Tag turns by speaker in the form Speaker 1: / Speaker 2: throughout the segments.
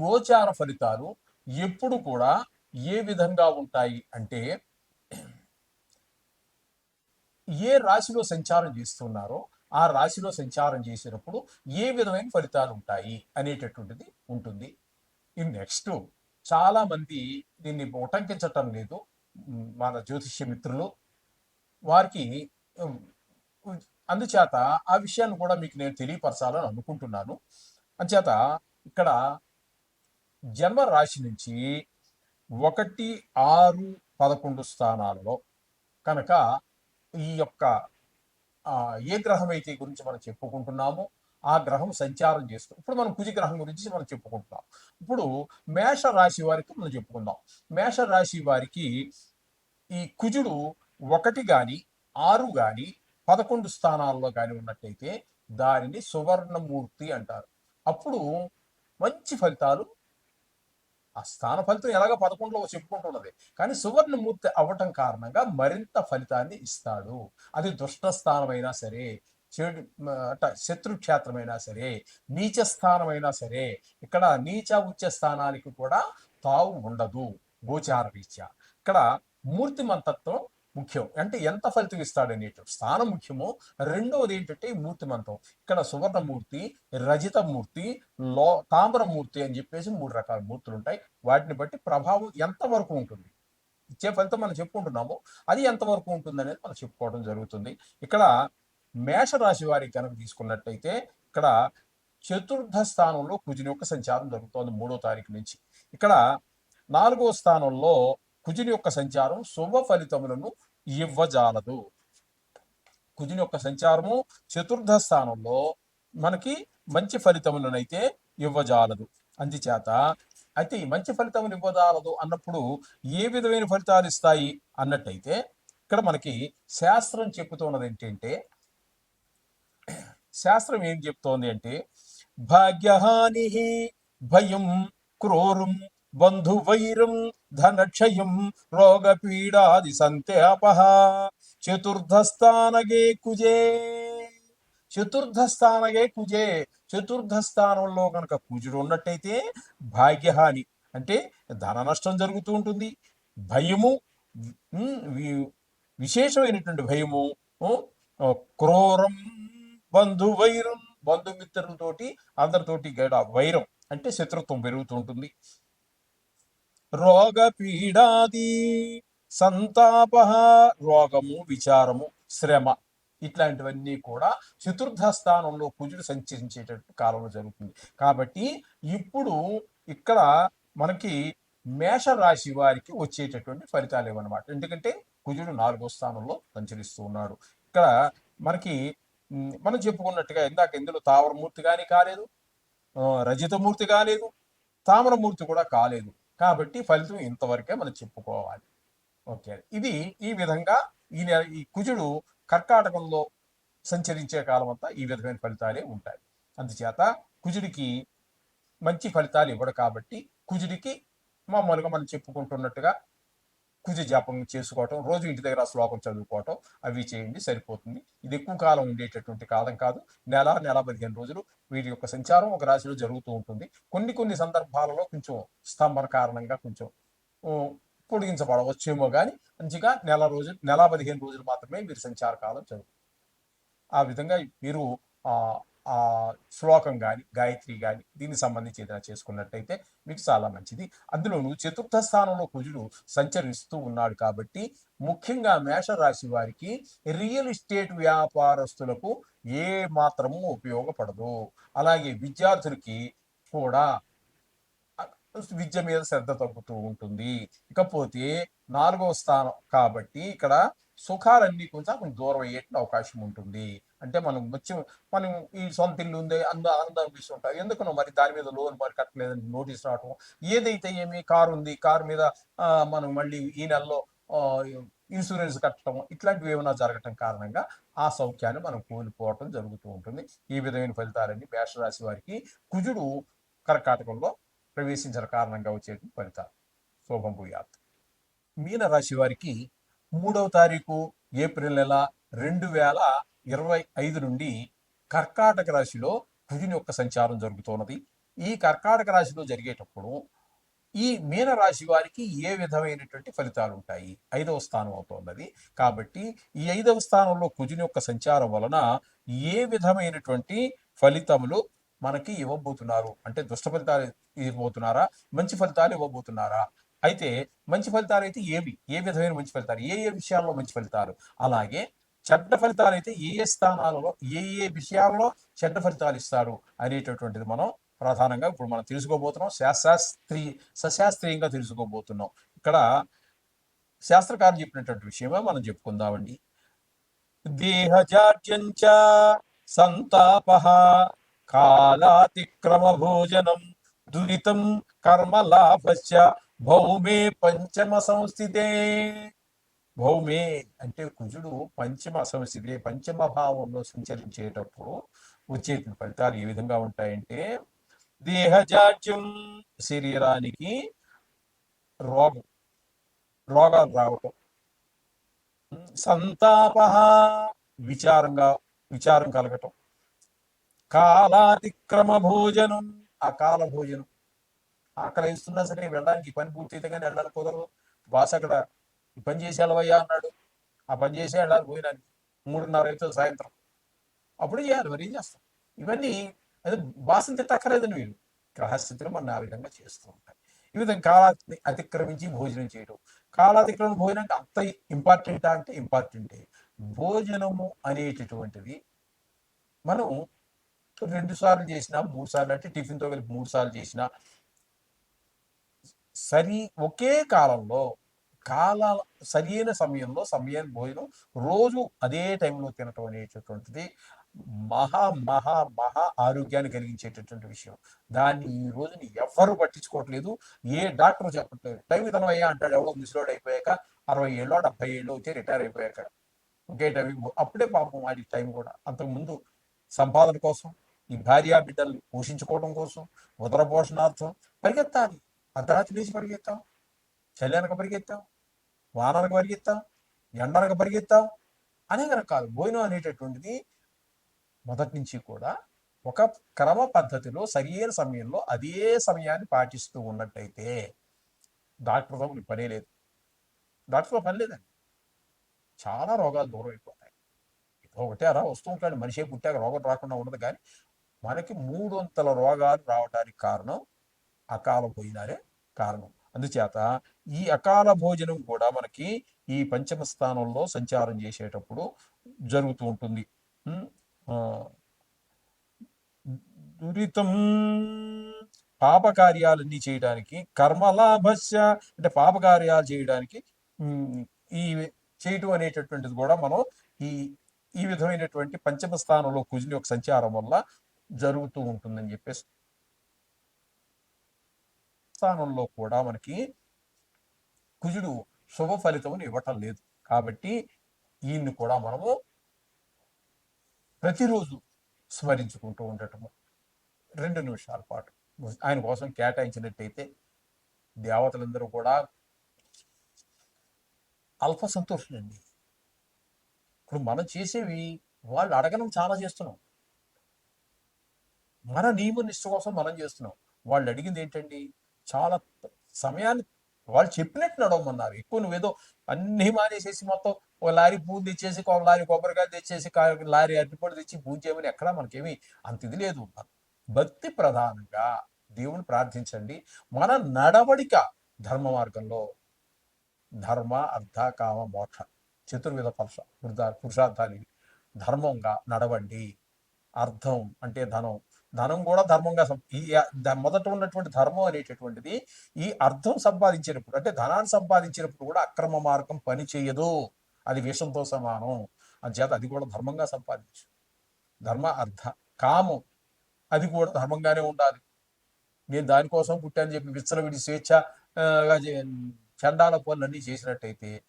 Speaker 1: గోచార ఫలితాలు ఎప్పుడు కూడా ఏ విధంగా ఉంటాయి అంటే ఏ రాశిలో సంచారం చేస్తున్నారో ఆ రాశిలో సంచారం చేసినప్పుడు ఏ విధమైన ఫలితాలు ఉంటాయి అనేటటువంటిది ఉంటుంది. ఈ నెక్స్ట్ చాలా మంది దీన్ని ఉటంకించటం లేదు. మన జ్యోతిష్య మిత్రులు వారికి అందుచేత ఆ విషయాన్ని కూడా మీకు నేను తెలియపరచాలని అనుకుంటున్నాను. అంచేత ఇక్కడ జన్మ రాశి నుంచి ఒకటి ఆరు పదకొండు స్థానాలలో కనుక ఈ యొక్క ఏ గ్రహం అయితే గురించి మనం చెప్పుకుంటున్నామో ఆ గ్రహం సంచారం చేస్తుంది ఇప్పుడు మనం కుజి గ్రహం గురించి మనం చెప్పుకుంటున్నాం. ఇప్పుడు మేష రాశి వారికి మనం చెప్పుకుందాం. మేష రాశి వారికి ఈ కుజుడు ఒకటి గాని ఆరు గాని పదకొండు స్థానాల్లో కానీ ఉన్నట్టయితే దానిని సువర్ణమూర్తి అంటారు. అప్పుడు మంచి ఫలితాలు ఆ స్థాన ఫలితం ఎలాగో పదకొండులో చెప్పుకుంటున్నది. కానీ సువర్ణమూర్తి అవ్వటం కారణంగా మరింత ఫలితాన్ని ఇస్తాడు. అది దుష్ట స్థానమైనా సరే చెడు మ, అట శత్రుక్షేత్రమైనా సరే నీచ స్థానమైనా సరే ఇక్కడ నీచ ఉచ్చ స్థానానికి కూడా తావు ఉండదు గోచార రీత్యా. ఇక్కడ మూర్తిమంతత్వం ముఖ్యం. అంటే ఎంత ఫలితం ఇస్తాడనేట స్థానం ముఖ్యమో. రెండవది ఏంటంటే మూర్తిమంతం. ఇక్కడ సువర్ణమూర్తి రజితమూర్తి లో తామ్రమూర్తి అని చెప్పేసి మూడు రకాల మూర్తులు ఉంటాయి. వాటిని బట్టి ప్రభావం ఎంతవరకు ఉంటుంది? ఇచ్చే ఫలితం మనం చెప్పుకుంటున్నాము. అది ఎంతవరకు ఉంటుంది అనేది మనం చెప్పుకోవడం జరుగుతుంది. ఇక్కడ మేషరాశి వారికి కనుక తీసుకున్నట్టయితే ఇక్కడ చతుర్థ స్థానంలో కుజుని యొక్క సంచారం జరుగుతోంది మూడో తారీఖు నుంచి. ఇక్కడ నాలుగో స్థానంలో కుజుని యొక్క సంచారం శుభ ఫలితములను ఇవ్వజాలదు. కుజుని యొక్క సంచారము చతుర్థ స్థానంలో మనకి మంచి ఫలితములనైతే ఇవ్వజాలదు. అందుచేత అయితే ఈ మంచి ఫలితములు ఇవ్వజాలదు అన్నప్పుడు ఏ విధమైన ఫలితాలు ఇస్తాయి అన్నట్టయితే ఇక్కడ మనకి శాస్త్రం చెప్పుతున్నది ఏంటంటే శాస్త్రం ఏం చెప్తోంది అంటే భాగ్యహాని భయం క్రోరం బంధువైరం ధనక్షయం రోగపీడాది సంతాప చతుర్థస్థానగే కుజే చతుర్థస్థానగే కుజే చతుర్థ స్థానంలో కనుక కుజుడు ఉన్నట్టయితే భాగ్యహాని అంటే ధన నష్టం జరుగుతూ ఉంటుంది. భయము విశేషమైనటువంటి భయము క్రోరం బంధువైరం బంధుమిత్రులతోటి అందరితోటి గడ వైరం అంటే శత్రుత్వం పెరుగుతూ ఉంటుంది. రోగ పీడాది సంతాప రోగము విచారము శ్రమ ఇట్లాంటివన్నీ కూడా చతుర్థ స్థానంలో కుజుడు సంచరించేటట్టు కాలంలో జరుగుతుంది. కాబట్టి ఇప్పుడు ఇక్కడ మనకి మేష రాశి వారికి వచ్చేటటువంటి ఫలితాలు ఇవన్నమాట ఎందుకంటే కుజుడు నాలుగో స్థానంలో సంచరిస్తూ ఉన్నాడు. ఇక్కడ మనకి మనం చెప్పుకున్నట్టుగా ఇందాక ఇందులో తావరమూర్తి కానీ కాలేదు రజితమూర్తి కాలేదు తామరమూర్తి కూడా కాలేదు. కాబట్టి ఫలితం ఇంతవరకే మనం చెప్పుకోవాలి. ఓకే. ఇది ఈ విధంగా ఈ నెల ఈ కుజుడు కర్కాటకంలో సంచరించే కాలం అంతా ఈ విధమైన ఫలితాలే ఉంటాయి. అందుచేత కుజుడికి మంచి ఫలితాలు ఇవ్వడు కాబట్టి కుజుడికి మామూలుగా మనం చెప్పుకుంటున్నట్టుగా కుజ జపం చేసుకోవటం రోజు ఇంటి దగ్గర శ్లోకం చదువుకోవటం అవి చేయండి సరిపోతుంది. ఇది ఎక్కువ కాలం ఉండేటటువంటి కాలం కాదు. నెల నెల పదిహేను రోజులు వీటి యొక్క సంచారం ఒక రాశిలో జరుగుతూ ఉంటుంది. కొన్ని కొన్ని సందర్భాలలో కొంచెం స్తంభన కారణంగా కొంచెం పొడిగించబడవచ్చేమో కానీ మంచిగా నెల రోజులు నెల పదిహేను రోజులు మాత్రమే మీరు సంచార కాలం చదువు ఆ విధంగా మీరు శ్లోకం కానీ గాయత్రి కానీ దీనికి సంబంధించి ఏదైనా చేసుకున్నట్టయితే మీకు చాలా మంచిది. అందులోనూ చతుర్థ స్థానంలో కుజుడు సంచరిస్తూ ఉన్నాడు కాబట్టి ముఖ్యంగా మేషరాశి వారికి రియల్ ఎస్టేట్ వ్యాపారస్తులకు ఏ మాత్రము ఉపయోగపడదు. అలాగే విద్యార్థులకి కూడా విద్య మీద శ్రద్ధ తగ్గుతూ ఉంటుంది. ఇకపోతే నాలుగవ స్థానం కాబట్టి ఇక్కడ సుఖాలన్నీ కొంచెం దూరం అయ్యేటువంటి అవకాశం ఉంటుంది. అంటే మనం వచ్చి మనం ఈ సొంత ఇల్లు ఉంది అంద ఆనందం ఉంటాం ఎందుకు మరి దాని మీద లోన్ మరి కట్టలేదని నోటీస్ రావటం? ఏదైతే ఏమి కారు ఉంది కారు మీద మనం మళ్ళీ ఈ నెలలో ఇన్సూరెన్స్ కట్టడం ఇట్లాంటివి ఏమైనా జరగటం కారణంగా ఆ సౌఖ్యాన్ని మనం కోల్పోవటం జరుగుతూ ఉంటుంది. ఈ విధమైన ఫలితాలన్నీ మేషరాశి వారికి కుజుడు కర్కాటకంలో ప్రవేశించిన కారణంగా వచ్చే ఫలితాలు. శోభం భూయాత్. మీన రాశి వారికి మూడవ తారీఖు ఏప్రిల్ నెల రెండు వేల ఇరవై ఐదు నుండి కర్కాటక రాశిలో కుజుని యొక్క సంచారం జరుగుతున్నది. ఈ కర్కాటక రాశిలో జరిగేటప్పుడు ఈ మీన రాశి వారికి ఏ విధమైనటువంటి ఫలితాలు ఉంటాయి? ఐదవ స్థానం అవుతున్నది. కాబట్టి ఈ ఐదవ స్థానంలో కుజుని యొక్క సంచారం వలన ఏ విధమైనటువంటి ఫలితములు మనకి ఇవ్వబోతున్నారు? అంటే దుష్ట ఫలితాలు ఇవ్వబోతున్నారా? మంచి ఫలితాలు ఇవ్వబోతున్నారా? అయితే మంచి ఫలితాలు అయితే ఏవి? ఏ విధమైన మంచి ఫలితాలు? ఏ ఏ విషయాల్లో మంచి ఫలితాలు? అలాగే చెడ్డ ఫలితాలు అయితే ఏ ఏ స్థానాలలో ఏ ఏ విషయాలలో చెడ్డ ఫలితాలు ఇస్తారు అనేటటువంటిది మనం ప్రధానంగా ఇప్పుడు మనం తెలుసుకోబోతున్నాం. శాస్త్రీ సశాస్త్రీయంగా తెలుసుకోబోతున్నాం. ఇక్కడ శాస్త్రకారులు చెప్పినటువంటి విషయమే మనం చెప్పుకుందామండి. దేహజాడ్యంచ సంతాప కాలాతిక్రమ భోజనం దురితం కర్మలాభశ్చ భౌమే పంచమ సంస్థితే భౌమే అంటే కుజుడు పంచమ సంస్థితే పంచమ భావంలో సంచరించేటప్పుడు వచ్చేటువంటి ఫలితాలు ఏ విధంగా ఉంటాయంటే దేహజాడ్యం శరీరానికి రోగం రోగాలు రావటం సంతాప విచారంగా విచారం కలగటం కాలాతిక్రమ భోజనం అకాల భోజనం ఆకలిస్తున్నా సరే వెళ్ళడానికి పని పూర్తయితే కానీ వెళ్ళడానికి కుదరదు. బాస అక్కడ ఈ పని చేసి వెళ్ళవయ్యా అన్నాడు. ఆ పని చేసి వెళ్ళాలి పోయినానికి మూడున్నర అవుతుంది సాయంత్రం. అప్పుడు చేయాలి మరి ఏం చేస్తాం? ఇవన్నీ అది బాసని తిట్టక్కర్లేదని వీళ్ళు గ్రహస్థితిలో మనం ఆ విధంగా చేస్తూ ఉంటాయి ఈ విధంగా కాలాన్ని అతిక్రమించి భోజనం చేయడం కాలాతిక్రమణ భోజనం అంటే అంత ఇంపార్టెంటా అంటే ఇంపార్టెంటే భోజనము అనేటటువంటిది మనం రెండు సార్లు చేసినా మూడు సార్లు అంటే టిఫిన్తో కలిపి మూడు సార్లు చేసినా సరి ఒకే కాలంలో కాల సరైన సమయంలో సమయం భోజనం రోజు అదే టైంలో తినటం అనేటటువంటిది మహా మహా మహా ఆరోగ్యాన్ని కలిగించేటటువంటి విషయం. దాన్ని ఈ రోజుని ఎవరు పట్టించుకోవట్లేదు. ఏ డాక్టర్ చెప్పట్లేదు. టైం తినవయ్యా అంటాడు. ఎవడో ముసలోడు అయిపోయాక అరవై ఏళ్ళో డెబ్బై ఏళ్ళు వచ్చి రిటైర్ అయిపోయాక. ఒకే టైం అప్పుడే పాపం వాడి టైం కూడా. అంతకుముందు సంపాదన కోసం ఈ భార్యా బిడ్డల్ని పోషించుకోవడం కోసం ఉదర పోషణార్థం పరిగెత్తాలి. అర్ధరాత్రి లేచి పరిగెత్తాం. చల్లనక పరిగెత్తాం. వాననక పరిగెత్తాం ఎండలకు పరిగెత్తాం అనేక రకాలు భోజనం అనేటటువంటిది మొదటి నుంచి కూడా ఒక క్రమ పద్ధతిలో సరియైన సమయంలో అదే సమయాన్ని పాటిస్తూ ఉన్నట్టయితే డాక్టర్తో మీకు పనే లేదు. డాక్టర్తో పని లేదండి. చాలా రోగాలు దూరం అయిపోతాయి. ఒకటే అలా వస్తూ ఉంటాడు. మనిషి పుట్టాక రోగం రాకుండా ఉండదు కానీ మనకి మూడు వందల రోగాలు రావడానికి కారణం అకాల భోజనాలే కారణం. అందుచేత ఈ అకాల భోజనం కూడా మనకి ఈ పంచమ స్థానంలో సంచారం చేసేటప్పుడు జరుగుతూ ఉంటుంది. ఆ, దురితం పాపకార్యాలన్నీ చేయడానికి కర్మలాభస్య అంటే పాపకార్యాలు చేయడానికి ఈ చేయటం అనేటటువంటిది కూడా మనం ఈ ఈ విధమైనటువంటి పంచమ స్థానంలో కుజిని యొక్క సంచారం వల్ల జరుగుతూ ఉంటుందని చెప్పేసి స్థానంలో కూడా మనకి కుజుడు శుభ ఫలితమును ఇవ్వటం లేదు. కాబట్టి ఈయన్ని కూడా మనము ప్రతిరోజు స్మరించుకుంటూ ఉండటము. రెండు నిమిషాల పాటు. ఆయన కోసం కేటాయించినట్టయితే దేవతలందరూ కూడా అల్ప సంతోషులండి. ఇప్పుడు మనం చేసేవి వాళ్ళు అడగడం చాలా చేస్తున్నాం. మన నియమ నిష్ట కోసం మనం చేస్తున్నాం. వాళ్ళు అడిగింది ఏంటండి? చాలా సమయాన్ని వాళ్ళు చెప్పినట్టు నడవమన్నారు. ఎక్కువ నువ్వేదో అన్ని మానేసేసి మొత్తం ఒక లారీ పూలు తెచ్చేసి ఒక లారీ కొబ్బరికాయ తెచ్చేసి లారీ అరటిపొడి తెచ్చి పూజ చేయమని ఎక్కడ మనకేమి అంత ఇది లేదు భక్తి ప్రధానంగా దేవుని ప్రార్థించండి. మన నడవడిక ధర్మ మార్గంలో ధర్మ అర్థ కామ మోక్ష చతుర్విధ పరుష పురుషా- పురుషార్థాలు ధర్మంగా నడవండి. అర్థం అంటే ధనం. ధనం కూడా ధర్మంగా సం- ఈ ద- మొదట ఉన్నటువంటి ధర్మం అనేటటువంటిది ఈ అర్థం సంపాదించినప్పుడు అంటే ధనాన్ని సంపాదించినప్పుడు కూడా అక్రమ మార్గం పని చేయదు. అది విషంతో సమానం. చేత అది కూడా ధర్మంగా సంపాదించు. ధర్మ అర్థ కామం అది కూడా ధర్మంగానే ఉండాలి. నేను దానికోసం పుట్టాను చెప్పి విచ్చలవిడి స్వేచ్ఛ చండాల పనులు అన్నీ చేసినట్టయితే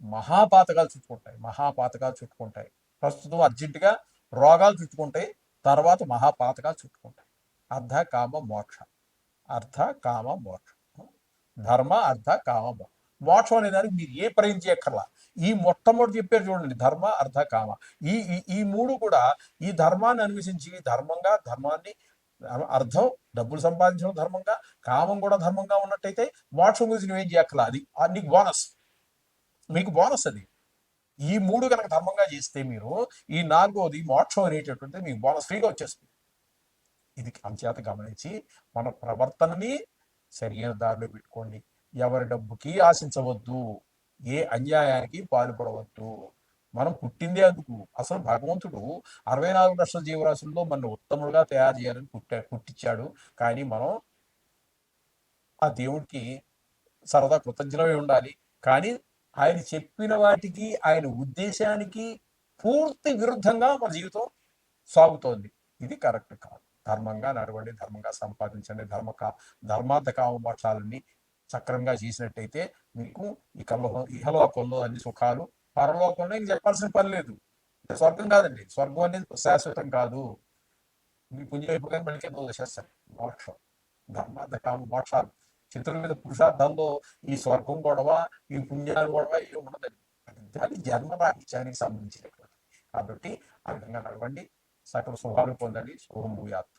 Speaker 1: మహాపాతకాలు చుట్టుకుంటాయి. మహాపాతకాలు చుట్టుకుంటాయి. ప్రస్తుతం అర్జెంటుగా రోగాలు చుట్టుకుంటాయి. తర్వాత మహాపాతకాలు చుట్టుకుంటాయి అర్ధ కామ మోక్ష. అర్ధ కామ మోక్ష. ధర్మ అర్ధ కామ మోక్ష. మోక్షం అనే దానికి మీరు ఏ ప్రయత్నం చేయక్కర్లా. ఈ మొట్టమొదటి చెప్పారు చూడండి. ధర్మ అర్ధ కామ. ఈ ఈ- మూడు కూడా ఈ ధర్మాన్ని అన్వేషించి ధర్మంగా ధర్మాన్ని అర్థం డబ్బులు సంపాదించడం ధర్మంగా కామం కూడా ధర్మంగా ఉన్నట్టయితే మోక్షం గురించి నువ్వేం చేయక్కర్లా? అది నీకు బోనస్. మీకు బోనస్ అది. ఈ మూడు కనుక ధర్మంగా చేస్తే మీరు ఈ నాలుగోది మోక్షం అనేటటువంటిది మీకు బోనస్ ఫ్రీగా వచ్చేస్తుంది. ఇది అంచేత గమనించి మన ప్రవర్తనని సరైన దారిలో పెట్టుకోండి. ఎవరి డబ్బుకి ఆశించవద్దు. ఏ అన్యాయానికి పాల్పడవద్దు. మనం పుట్టిందే అందుకు. అసలు భగవంతుడు అరవై నాలుగు లక్షల జీవరాశుల్లో మన ఉత్తములుగా తయారు చేయాలని పుట్టా పుట్టించాడు. కానీ మనం ఆ దేవుడికి సరదా కృతజ్ఞమై ఉండాలి. కానీ ఆయన చెప్పిన వాటికి ఆయన ఉద్దేశానికి పూర్తి విరుద్ధంగా మన జీవితం సాగుతోంది. ఇది కరెక్ట్ కాదు. ధర్మంగా నడవండి ధర్మంగా సంపాదించండి ధర్మ కా ధర్మార్థ కామ చక్రంగా సక్రమంగా చేసినట్టయితే మీకు ఈ కల్లో ఇహలోకంలో అన్ని సుఖాలు పరలోకంలో ఇంక చెప్పాల్సిన పని లేదు. స్వర్గం కాదండి. స్వర్గం అనేది శాశ్వతం కాదు. మీ పుణ్యవైపు కానీ మళ్ళీ కింద మోక్షం. ధర్మార్థ కామ మోక్షాలు చిత్రం మీద పురుషార్థంలో ఈ స్వర్గం గొడవ ఈ పుణ్యాలు గొడవ ఏమి ఉండదండి అది జన్మ రాహిత్యానికి సంబంధించినటువంటి కాబట్టి ఆ విధంగా నడవండి. సకల శుభాలు పొందండి. శుభం భూయాత్.